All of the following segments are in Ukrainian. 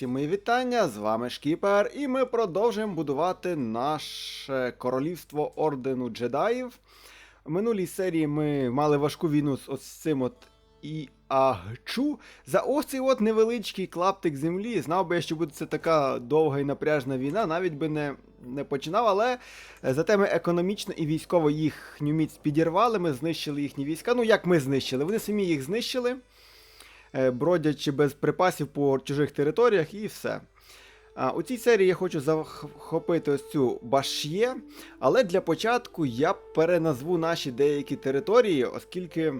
Всім вітання, з вами Шкіпер, і ми продовжуємо будувати наше королівство ордену джедаїв. В минулій серії ми мали важку війну з ось цим от Іагчу. За ось цей от невеличкий клаптик землі. Знав би я, що буде це така довга і напряжна війна, навіть би не, не починав, але е, зате ми економічно і військово їхню міць підірвали, ми знищили їхні війська. Ну як ми знищили? Вони самі їх знищили бродячи без припасів по чужих територіях і все. А, у цій серії я хочу захопити ось цю баш'є, але для початку я переназву наші деякі території, оскільки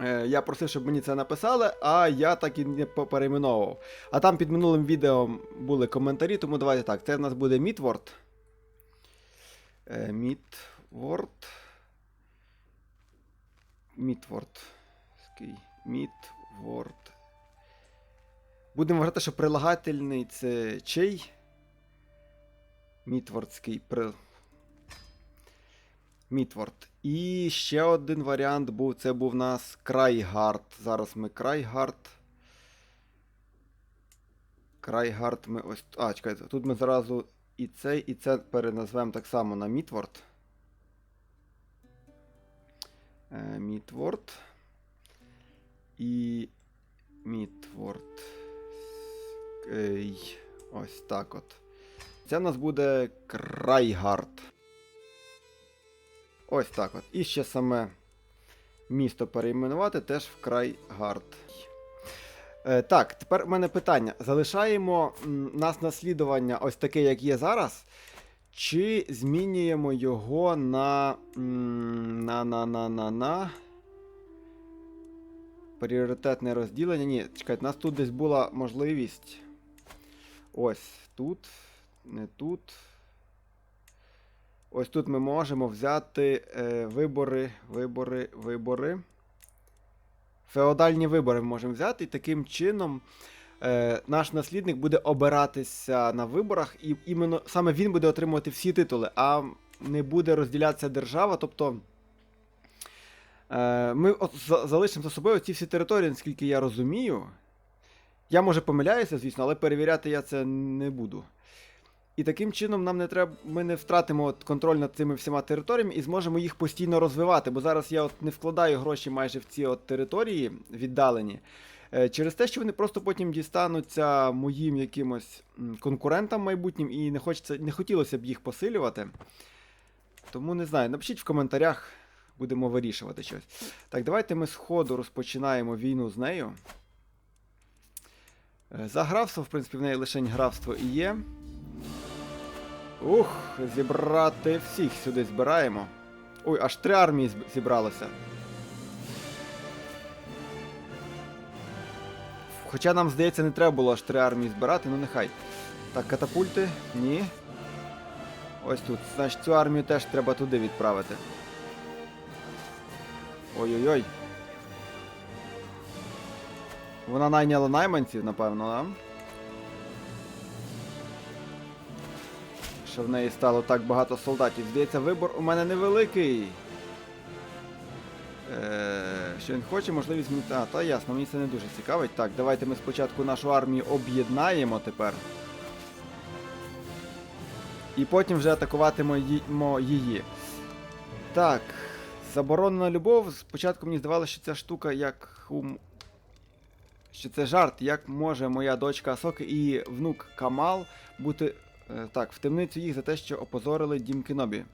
е, я просив, щоб мені це написали, а я так і не перейменовував. А там під минулим відео були коментарі, тому давайте так. Це в нас буде Мітворд. Е, Мітворд. Мітворд. Ский. Мітворд. Будемо вважати, що прилагательний це чий? Мітвордський при... Мітворд. І ще один варіант був. Це був у нас Крайгард. Зараз ми Крайгард. Крайгард ми ось. А, чекайте, тут ми зразу і цей, і це переназвемо так само на Мітворд. Е, Мітворд. І Мітворд. Ей, Ось так от. Це в нас буде Крайгард. Ось так от. І ще саме місто перейменувати теж в Крайгард. Е, так, тепер у мене питання. Залишаємо нас наслідування ось таке, як є зараз. Чи змінюємо його на. на на на на на Пріоритетне розділення. Ні, чекайте, у нас тут десь була можливість. Ось тут, не тут. Ось тут ми можемо взяти е, вибори, вибори, вибори. Феодальні вибори ми можемо взяти, і таким чином е, наш наслідник буде обиратися на виборах, і іменно саме він буде отримувати всі титули, а не буде розділятися держава. Тобто. Е, Ми залишимо за собою ці всі території, наскільки я розумію. Я може помиляюся, звісно, але перевіряти я це не буду. І таким чином нам не треба, ми не втратимо контроль над цими всіма територіями і зможемо їх постійно розвивати. Бо зараз я от не вкладаю гроші майже в ці от території віддалені. е, Через те, що вони просто потім дістануться моїм якимось конкурентам майбутнім, і не хочеться, не хотілося б їх посилювати. Тому не знаю, напишіть в коментарях, будемо вирішувати щось. Так, давайте ми з ходу розпочинаємо війну з нею. Е, За графство, в принципі, в неї лише графство і є. Ух, зібрати всіх сюди збираємо. Ой, аж три армії зібралося. Хоча нам здається, не треба було аж три армії збирати, ну нехай. Так, катапульти? Ні. Ось тут. Значить, цю армію теж треба туди відправити. Ой-ой-ой. Вона найняла найманців, напевно, да? Що в неї стало так багато солдатів. Здається, вибор у мене невеликий. Е, що він хоче, можливість змінити. А, та ясно, мені це не дуже цікавить. Так, давайте ми спочатку нашу армію об'єднаємо тепер. І потім вже атакуватимо її. Так. Заборонена любов. Спочатку мені здавалося, що ця штука як. ум- Що це жарт, як може моя дочка Асоки і внук Камал бути. е, Так, в темницю їх за те, що опозорили дім Кінобі.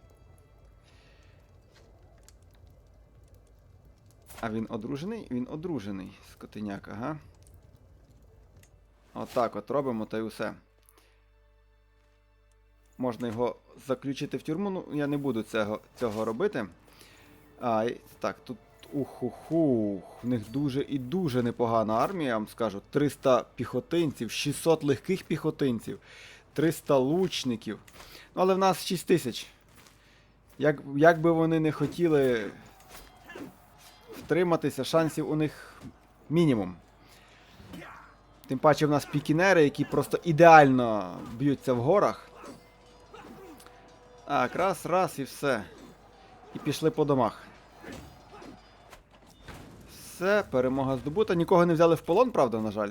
А він одружений? Він одружений, скотиняк, ага. Отак от робимо та й усе. Можна його заключити в тюрму, ну я не буду цього, цього робити. А, так, тут. Уху-ху. В них дуже і дуже непогана армія, я вам скажу. 300 піхотинців, 600 легких піхотинців, 300 лучників. Ну, але в нас 6 тисяч. Як, як би вони не хотіли втриматися, шансів у них мінімум. Тим паче в нас пікінери, які просто ідеально б'ються в горах. Так, раз, раз і все. І пішли по домах. Все, перемога здобута. Нікого не взяли в полон, правда, на жаль.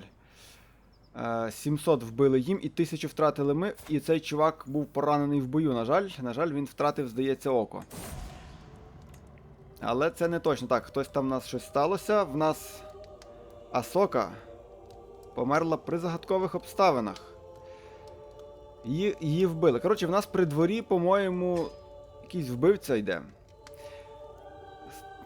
Е, 700 вбили їм і 1000 втратили ми. І цей чувак був поранений в бою. На жаль, на жаль, він втратив, здається, око. Але це не точно. Так, хтось там в нас щось сталося. В нас Асока померла при загадкових обставинах. Її, її вбили. Коротше, в нас при дворі, по-моєму, якийсь вбивця йде.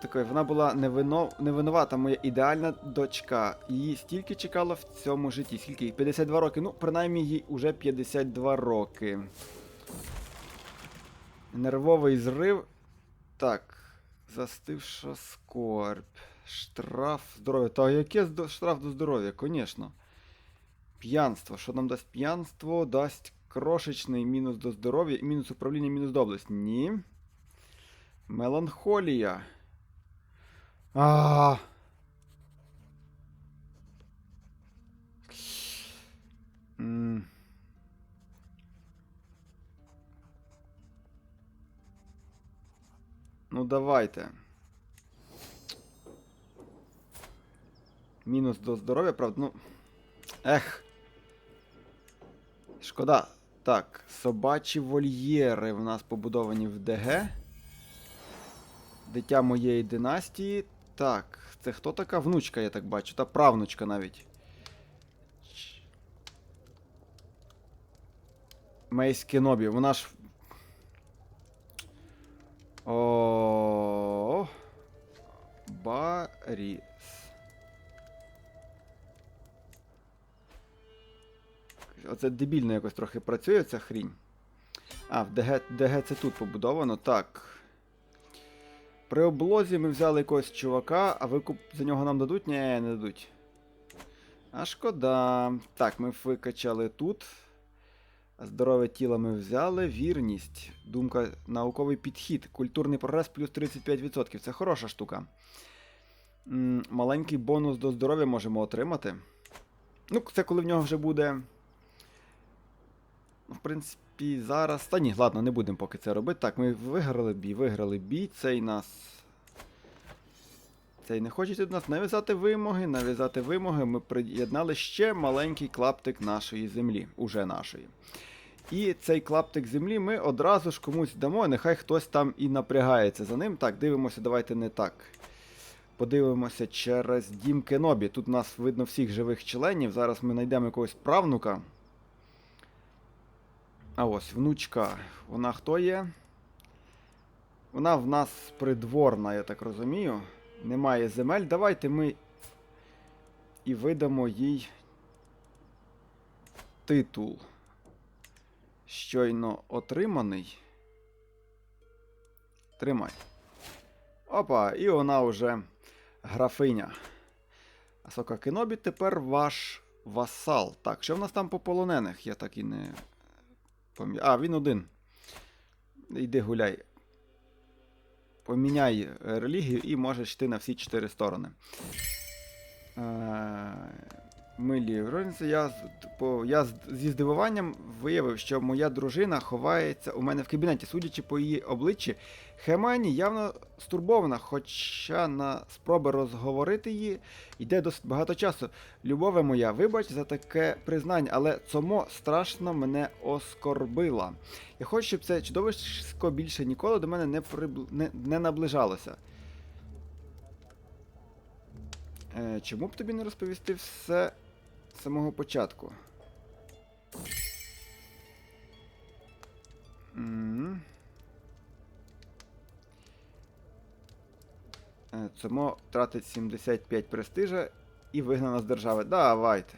Такої, вона була невино, невинувата, моя ідеальна дочка. Її стільки чекало в цьому житті. Скільки їй? 52 роки. Ну, принаймні, їй уже 52 роки. Нервовий зрив. Так. Застивша скорбь. Штраф здоров'я. Та яке штраф до здоров'я, звісно. П'янство. Що нам дасть п'янство? Дасть крошечний мінус до здоров'я мінус управління, мінус доблесть. Ні. Меланхолія. А. Ну, давайте. Мінус до здоров'я, правда, ну. Ех. Шкода. Так, собачі вольєри в нас побудовані в ДГ. Дитя моєї династії. Так, це хто така внучка, я так бачу, та правнучка навіть. Мейс Кенобі, вона ж. О. Баріс. Оце дебільно якось трохи працює ця хрінь. А, в ДГ, ДГ це тут побудовано. Так. При облозі ми взяли якогось чувака, а викуп за нього нам дадуть? Ні, не дадуть. А шкода. Так, ми викачали тут. Здорове тіло ми взяли. Вірність. Думка, науковий підхід. Культурний прогрес плюс 35%. Це хороша штука. М, маленький бонус до здоров'я можемо отримати. Ну, це коли в нього вже буде. В принципі, зараз. Та ні, ладно, не будемо поки це робити. Так, ми виграли бій, виграли бій. Цей нас. Цей не хоче від нас нав'язати вимоги, нав'язати вимоги. Ми приєднали ще маленький клаптик нашої землі, уже нашої. І цей клаптик землі ми одразу ж комусь дамо, нехай хтось там і напрягається за ним. Так, дивимося, давайте не так. Подивимося через дім Кенобі. Тут у нас видно всіх живих членів. Зараз ми знайдемо якогось правнука. А ось внучка. Вона хто є? Вона в нас придворна, я так розумію. Немає земель. Давайте ми і видамо їй титул. Щойно отриманий. Тримай. Опа, і вона вже графиня. Асока Кенобі тепер ваш васал. Так, що в нас там по полонених? Я так і не. А, він один. Йди гуляй. Поміняй е, релігію і можеш йти на всі чотири сторони. Е, Милі Ронці, я, по, я зі здивуванням виявив, що моя дружина ховається у мене в кабінеті. Судячи по її обличчі, Хемані явно стурбована, хоча на спроби розговорити її йде досить багато часу. Любове моя, вибач за таке признання, але цомо страшно мене оскорбила. Я хочу, щоб це чудовисько більше ніколи до мене не, прибл... не, не наближалося. Е, чому б тобі не розповісти все з самого початку? М. Е, Цомо тратить 75 престижа і вигнана з держави. Давайте.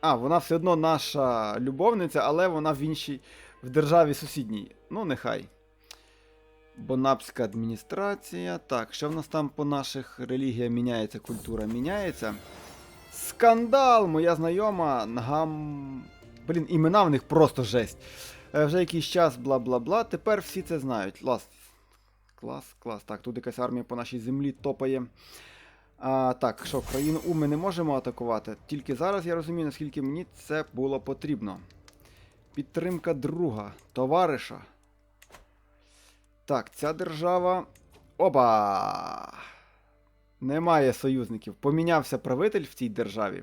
А, вона все одно наша любовниця, але вона в іншій в державі сусідній. Ну, нехай. Бонапська адміністрація. Так, що в нас там по наших релігіях міняється, культура міняється. Скандал! Моя знайома Нагам. Блін, імена в них просто жесть. Е, вже якийсь час, бла бла бла. Тепер всі це знають. Клас. Клас, клас. Так, тут якась армія по нашій землі топає. А, так, що, країну У ми не можемо атакувати. Тільки зараз я розумію, наскільки мені це було потрібно. Підтримка друга, товариша. Так, ця держава. Опа! Немає союзників. Помінявся правитель в цій державі.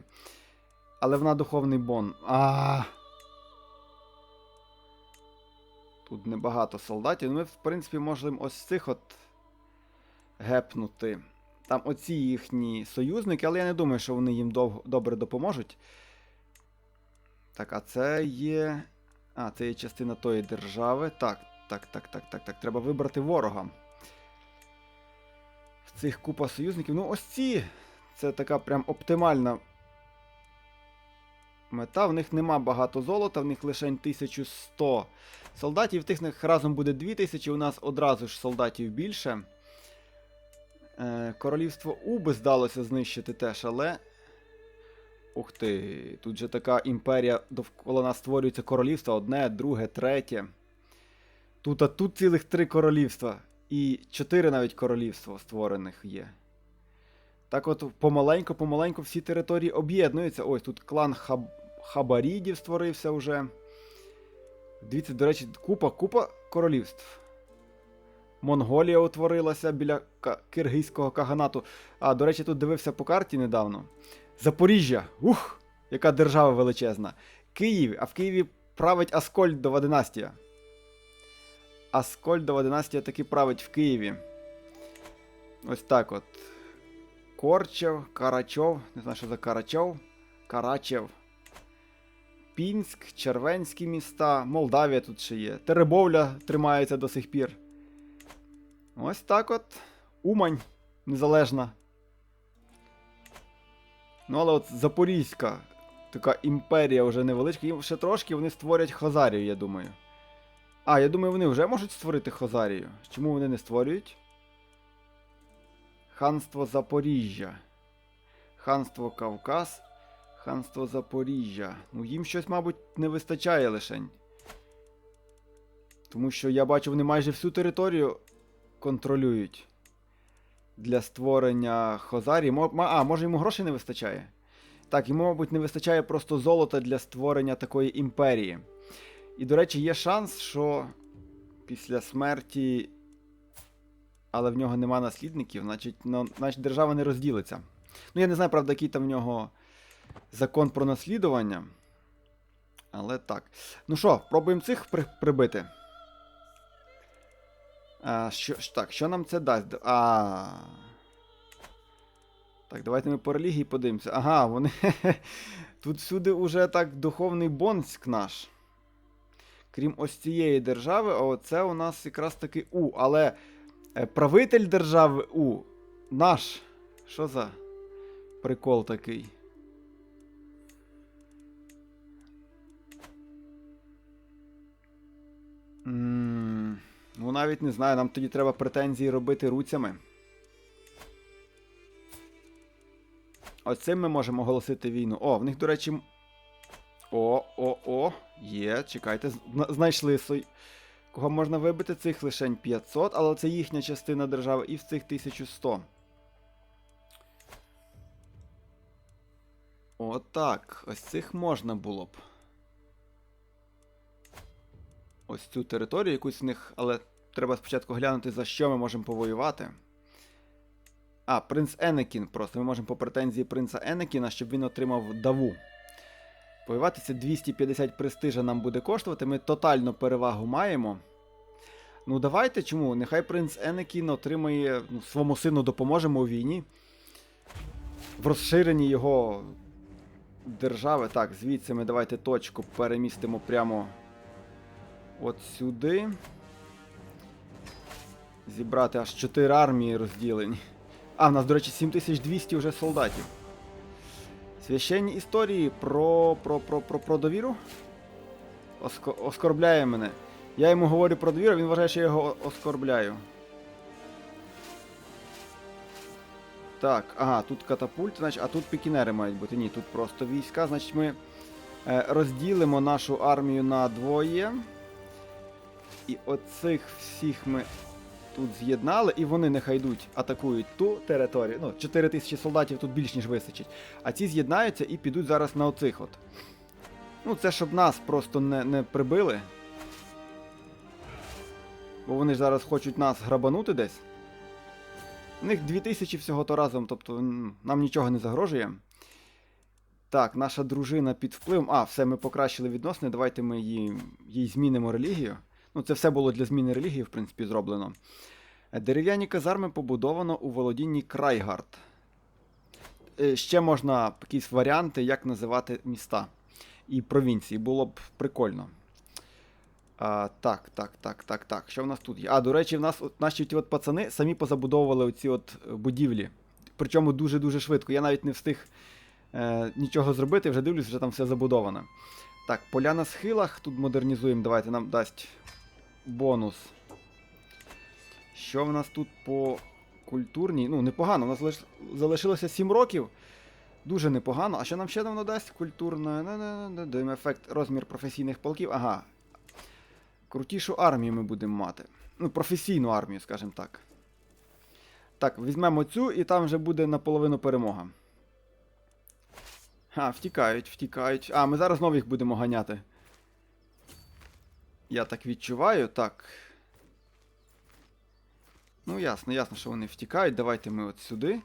Але вона духовний бон. А. Тут небагато солдатів. Ми, в принципі, можемо ось цих от гепнути. Там оці їхні союзники, але я не думаю, що вони їм дов... добре допоможуть. Так, а це є. А, це є частина тої держави. Так, так, так, так, так, так. Треба вибрати ворога. Цих купа союзників. Ну, ось ці. Це така прям оптимальна мета. В них нема багато золота, в них лише 1100 солдатів. Тих них разом буде 2000, у нас одразу ж солдатів більше. Е, Королівство Уби здалося знищити теж, але. Ух ти, тут же така імперія довкола нас створюється королівство, одне, друге, третє. Тут, а тут цілих три королівства. І чотири навіть королівства створених є. Так от помаленьку-помаленьку всі території об'єднуються. Ось тут клан Хаб... Хабарідів створився вже. Дивіться, до речі, купа, купа королівств. Монголія утворилася біля киргизького каганату. А, до речі, тут дивився по карті недавно. Запоріжжя. Ух! Яка держава величезна. Київ, а в Києві править Аскольдова династія. Аскольдова династія таки править в Києві. Ось так от. Корчев, Карачов. Не знаю, що за Карачов. Карачев. Пінськ, Червенські міста, Молдавія тут ще є. Теребовля тримається до сих пір. Ось так от. Умань незалежна. Ну, але от Запорізька така імперія вже невеличка. Їм ще трошки вони створять Хазарію, я думаю. А, я думаю, вони вже можуть створити Хазарію. Чому вони не створюють? Ханство Запоріжжя. Ханство Кавказ. Ханство Запоріжжя. Ну, їм щось, мабуть, не вистачає лишень. Тому що я бачу, вони майже всю територію контролюють. Для створення ма- А, може йому грошей не вистачає? Так, йому, мабуть, не вистачає просто золота для створення такої імперії. І, до речі, є шанс, що після смерті. Але в нього нема наслідників, значить, ну, значить держава не розділиться. Ну, я не знаю, правда, який там в нього закон про наслідування. Але так. Ну що, пробуємо цих при- прибити. А, що, так, що нам це дасть? А. Так, давайте ми по релігії подивимося. Ага, вони. Тут всюди уже так духовний бонськ наш. Крім ось цієї держави, а оце у нас якраз таки У. Але е, правитель держави У наш. Що за прикол такий? М, Ну, навіть не знаю, нам тоді треба претензії робити руцями. Ось цим ми можемо оголосити війну. О, в них, до речі. О, о, о, є, чекайте, знайшли сой. Кого можна вибити? Цих лишень 500, але це їхня частина держави, і в цих 1100. Отак. Ось цих можна було б. Ось цю територію, якусь в них, але треба спочатку глянути, за що ми можемо повоювати. А, принц Енекін просто. Ми можемо по претензії принца Енекіна, щоб він отримав даву. Воювати це 250 престижа нам буде коштувати. Ми тотальну перевагу маємо. Ну, давайте чому? Нехай принц Енекін отримає ну, своєму сину допоможемо у війні. В розширенні його держави. Так, звідси ми давайте точку перемістимо прямо от сюди. Зібрати аж 4 армії розділені. А, в нас, до речі, 7200 вже солдатів. Священні історії про про, про, про, про довіру. Оско, оскорбляє мене. Я йому говорю про довіру, він вважає, що я його оскорбляю. Так, ага, тут катапульт, значить, а тут пікінери мають бути. Ні, тут просто війська. Значить, ми е, розділимо нашу армію на двоє. І оцих всіх ми тут з'єднали, і вони нехай йдуть, атакують ту територію. Ну, 4 тисячі солдатів тут більш ніж вистачить. А ці з'єднаються і підуть зараз на оцих от. Ну, це щоб нас просто не, не прибили. Бо вони ж зараз хочуть нас грабанути десь. У них 2000 всього то разом, тобто нам нічого не загрожує. Так, наша дружина під впливом. А, все, ми покращили відносини. Давайте ми їй, їй змінимо релігію. Ну, це все було для зміни релігії, в принципі, зроблено. Дерев'яні казарми побудовано у володінні Крайгард. Е, Ще можна якісь варіанти, як називати міста і провінції. Було б прикольно. А, так, так, так, так, так. Що в нас тут є? А, до речі, в нас от, наші от пацани самі позабудовували оці от будівлі. Причому дуже-дуже швидко. Я навіть не встиг е, нічого зробити, вже дивлюсь, вже там все забудовано. Так, поля на схилах тут модернізуємо. Давайте нам дасть бонус. Що в нас тут по культурній? Ну, непогано. У нас лиш... залишилося 7 років. Дуже непогано. А що нам ще давно дасть? Культурна. не-не-не, ефект, розмір професійних полків. Ага. Крутішу армію ми будемо мати. Ну, професійну армію, скажімо так. Так, візьмемо цю і там вже буде наполовину перемога. А, втікають, втікають. А, ми зараз знову їх будемо ганяти. Я так відчуваю, так. Ну, ясно, ясно, що вони втікають. Давайте ми от сюди.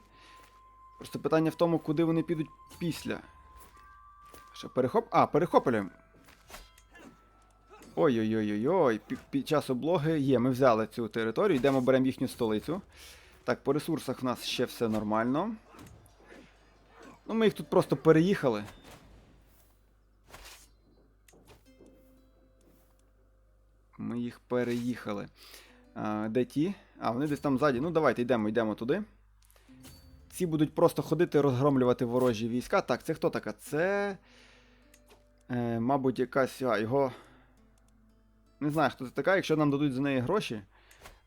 Просто питання в тому, куди вони підуть після. Що, перехоп. А, перехоплюємо. Ой-ой-ой-ой-ой. Пі- Під час облоги є, ми взяли цю територію, йдемо беремо їхню столицю. Так, по ресурсах в нас ще все нормально. Ну, ми їх тут просто переїхали. Ми їх переїхали. А, де ті? А, вони десь там ззаді. Ну, давайте йдемо, йдемо туди. Ці будуть просто ходити, розгромлювати ворожі війська. Так, це хто така? Це. Е, мабуть, якась. А, його. Не знаю, хто це така. Якщо нам дадуть за неї гроші,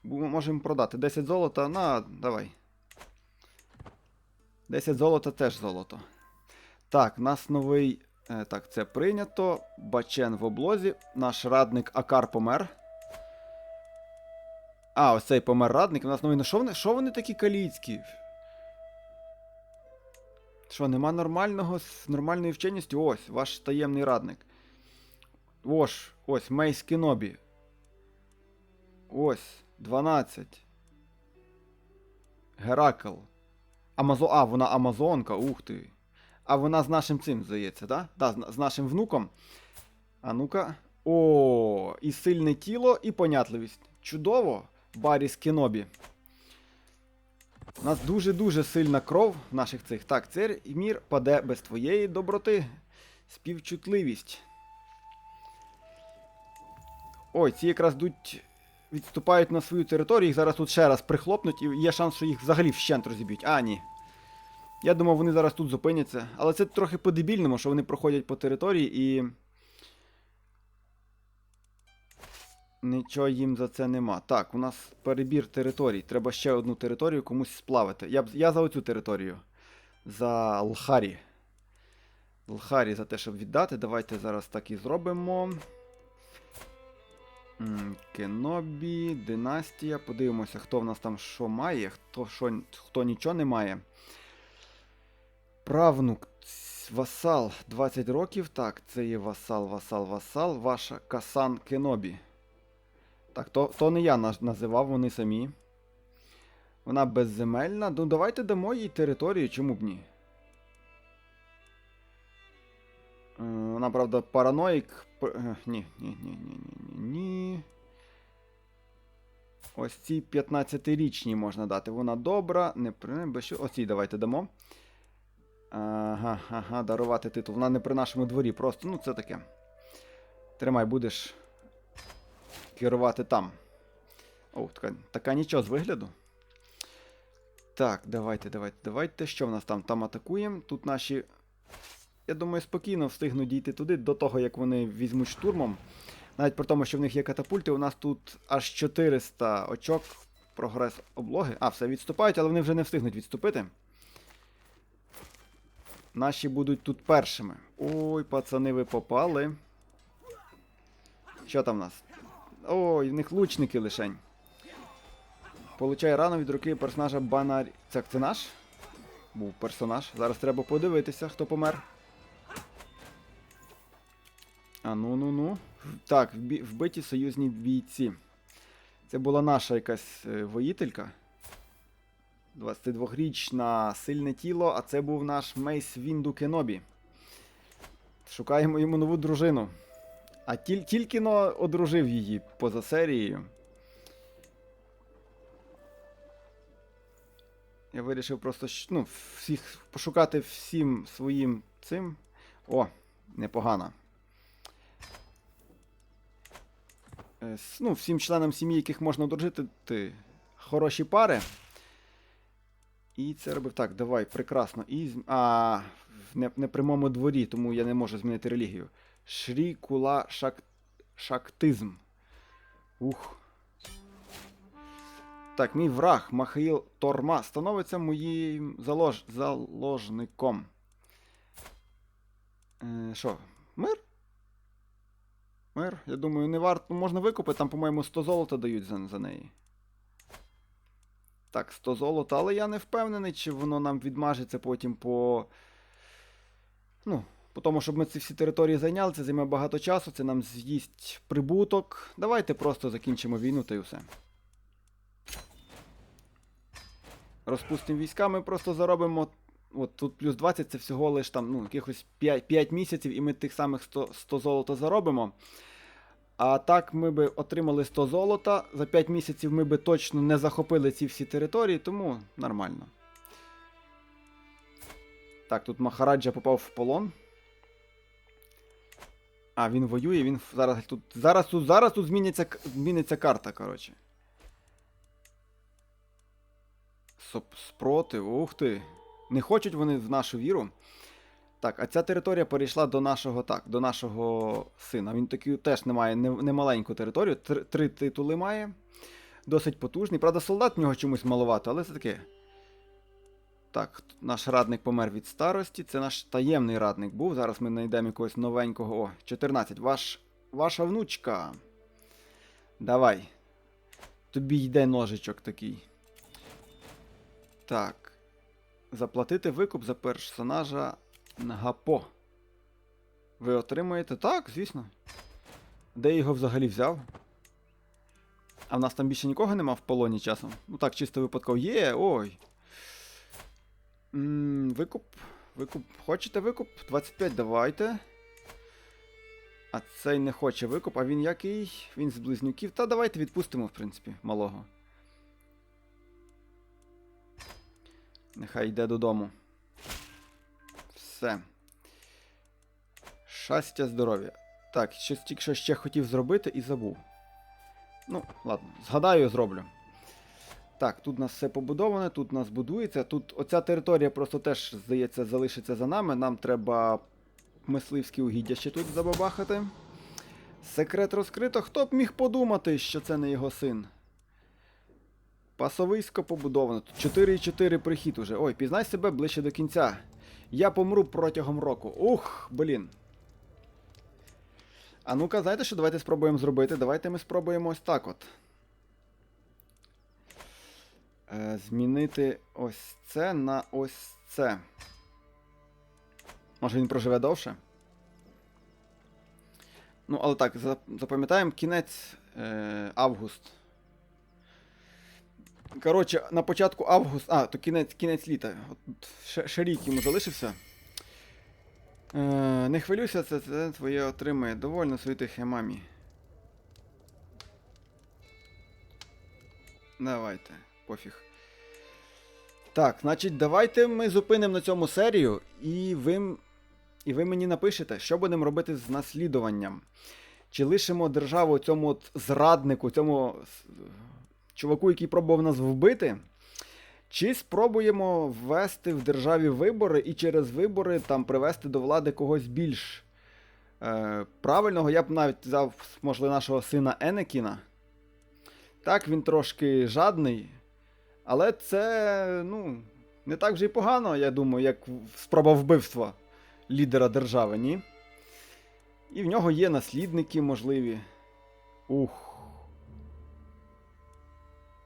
можемо продати. 10 золота, на, давай. 10 золота теж золото. Так, нас новий. Е, так, це прийнято. Бачен в облозі. Наш радник Акар помер. А, ось цей помер радник. У нас новий. Ну що вони, що вони такі каліцькі? Що, нема нормального з нормальної вченості? Ось, ваш таємний радник. Ось, ось, Мейс Кенобі. Ось, 12. Геракл. Амазо... А, вона Амазонка, ух ти. А вона з нашим цим, здається? Да? Да, з, з нашим внуком. А ну-ка. О, і сильне тіло, і понятливість. Чудово, Баріс Кенобі. У нас дуже-дуже сильна кров в наших цих. Так, цей мір паде без твоєї доброти. Співчутливість. Ой, ці якраз йдуть, відступають на свою територію, їх зараз тут ще раз прихлопнуть, і є шанс, що їх взагалі вщент розіб'ють. А, ні. Я думав, вони зараз тут зупиняться. Але це трохи по-дебільному, що вони проходять по території і. Нічого їм за це нема. Так, у нас перебір територій. Треба ще одну територію комусь сплавити. Я, б- я за оцю територію. За Лхарі. Лхарі за те, щоб віддати. Давайте зараз так і зробимо. Кенобі, династія. Подивимося, хто в нас там що має, хто, що, хто нічого не має. Правнук, васал, 20 років. Так, це є васал, васал, васал. Ваша Касан Кенобі. Так, то, то не я називав, вони самі. Вона безземельна. Ну, давайте дамо їй територію, чому б ні. Е, Вона, правда, параноїк. Е, Ні, ні, ні, ні, ні, ні. Ось ці 15-річні можна дати. Вона добра, не при. Ось цій давайте дамо. Ага, ага, дарувати титул. Вона не при нашому дворі, просто, ну це таке. Тримай, будеш керувати там. О, така, така нічого з вигляду. Так, давайте, давайте, давайте. Що в нас там? Там атакуємо. Тут наші. Я думаю, спокійно встигнуть дійти туди до того, як вони візьмуть штурмом. Навіть при тому, що в них є катапульти, у нас тут аж 400 очок прогрес облоги. А, все, відступають, але вони вже не встигнуть відступити. Наші будуть тут першими. Ой, пацани, ви попали. Що там в нас? Ой, в них лучники лишень. Получає рану від руки персонажа Банарі. Це, це наш? Був персонаж. Зараз треба подивитися, хто помер. А ну ну ну. Так, вбиті союзні бійці. Це була наша якась е, воїтелька. 22-річна сильне тіло, а це був наш Мейс Вінду Кенобі. Шукаємо йому нову дружину. А тіль, тільки но одружив її поза серією. Я вирішив просто ну, всіх пошукати всім своїм цим. О, непогано. Е, Ну, всім членам сім'ї, яких можна одружити, ти хороші пари. І це робив так, давай, прекрасно. І, а, в не, непрямому дворі, тому я не можу змінити релігію. Шрі Кула шак, Шактизм. Ух. Так, мій враг Махаїл Торма становиться моїм залож... заложником. Е, Що, мир? Мир? Я думаю, не варто. Можна викупити, там, по-моєму, 100 золота дають за, за неї. Так, 100 золота, але я не впевнений, чи воно нам відмажеться потім по. Ну, по тому, щоб ми ці всі території зайняли, це займе багато часу, це нам з'їсть прибуток. Давайте просто закінчимо війну та й усе. Розпустимо війська, ми просто заробимо. От тут плюс 20 це всього лиш там, ну, якихось 5, 5 місяців, і ми тих самих 100, 100 золота заробимо. А так ми би отримали 100 золота. За 5 місяців ми би точно не захопили ці всі території, тому нормально. Так, тут Махараджа попав в полон. А, він воює, він зараз тут. Зараз тут, зараз тут зміниться, зміниться карта, коротше. Спротив, ух ти. Не хочуть вони в нашу віру. Так, а ця територія перейшла до нашого так, до нашого сина. Він такий теж не має немаленьку територію. Три, три титули має. Досить потужний. Правда, солдат в нього чомусь маловато, але це таке. Так, наш радник помер від старості. Це наш таємний радник був. Зараз ми знайдемо якогось новенького. О, 14. Ваш, ваша внучка. Давай. Тобі йде ножичок такий. Так. Заплатити викуп за персонажа Нагапо. Ви отримаєте? Так, звісно. Де його взагалі взяв? А в нас там більше нікого нема в полоні часом. Ну так, чисто випадково. Є, ой. м викуп. Викуп. Хочете викуп? 25 давайте. А цей не хоче викуп, а він який? Він з близнюків. Та давайте відпустимо, в принципі, малого. Нехай йде додому. Все. Щастя, здоров'я. Так, щось тільки що ще хотів зробити і забув. Ну, ладно, згадаю, зроблю. Так, тут у нас все побудоване, тут у нас будується. Тут оця територія просто теж, здається, залишиться за нами. Нам треба мисливські угіддя ще тут забабахати. Секрет розкрито. Хто б міг подумати, що це не його син? Пасовисько побудовано. Тут 4,4 прихід уже. Ой, пізнай себе ближче до кінця. Я помру протягом року. Ух, блін. А ну-ка, знаєте, що давайте спробуємо зробити? Давайте ми спробуємо ось так от. Е, змінити ось це на ось це. Може він проживе довше? Ну, але так, запам'ятаємо кінець е, август. Коротше, на початку августа. А, то кінець, кінець літа. От, ще, рік йому залишився. Е, не хвилюйся, це, це твоє отримає. Довольно світих мамі. Давайте, пофіг. Так, значить, давайте ми зупинимо на цьому серію, і ви, і ви мені напишете, що будемо робити з наслідуванням. Чи лишимо державу цьому от зраднику, цьому чуваку, який пробував нас вбити, чи спробуємо ввести в державі вибори і через вибори там привести до влади когось більш е, правильного. Я б навіть взяв, можливо, нашого сина Енекіна. Так, він трошки жадний, але це, ну, не так вже й погано, я думаю, як спроба вбивства лідера держави, ні? І в нього є наслідники можливі. Ух.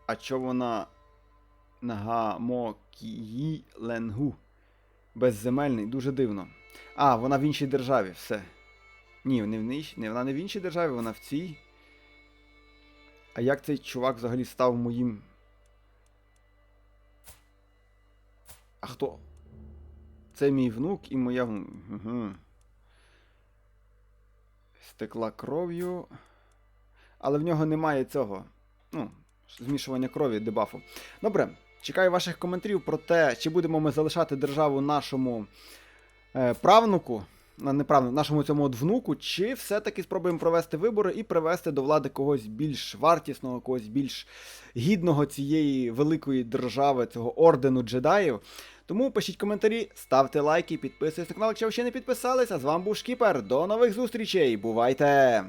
А чо вона Нагамокії Ленгу? Безземельний, дуже дивно. А, вона в іншій державі, все. Ні, не в ній, не, вона не в іншій державі, вона в цій. А як цей чувак взагалі став моїм. А хто? Це мій внук і моя. Угу. Стекла кров'ю. Але в нього немає цього. Ну, змішування крові, дебафу. Добре, чекаю ваших коментарів про те, чи будемо ми залишати державу нашому е, правнуку, не правнуку, нашому цьому от внуку, чи все-таки спробуємо провести вибори і привести до влади когось більш вартісного, когось більш гідного цієї великої держави, цього ордену джедаїв. Тому пишіть коментарі, ставте лайки, підписуйтесь на канал, якщо ви ще не підписалися. З вами був Шкіпер. До нових зустрічей. Бувайте!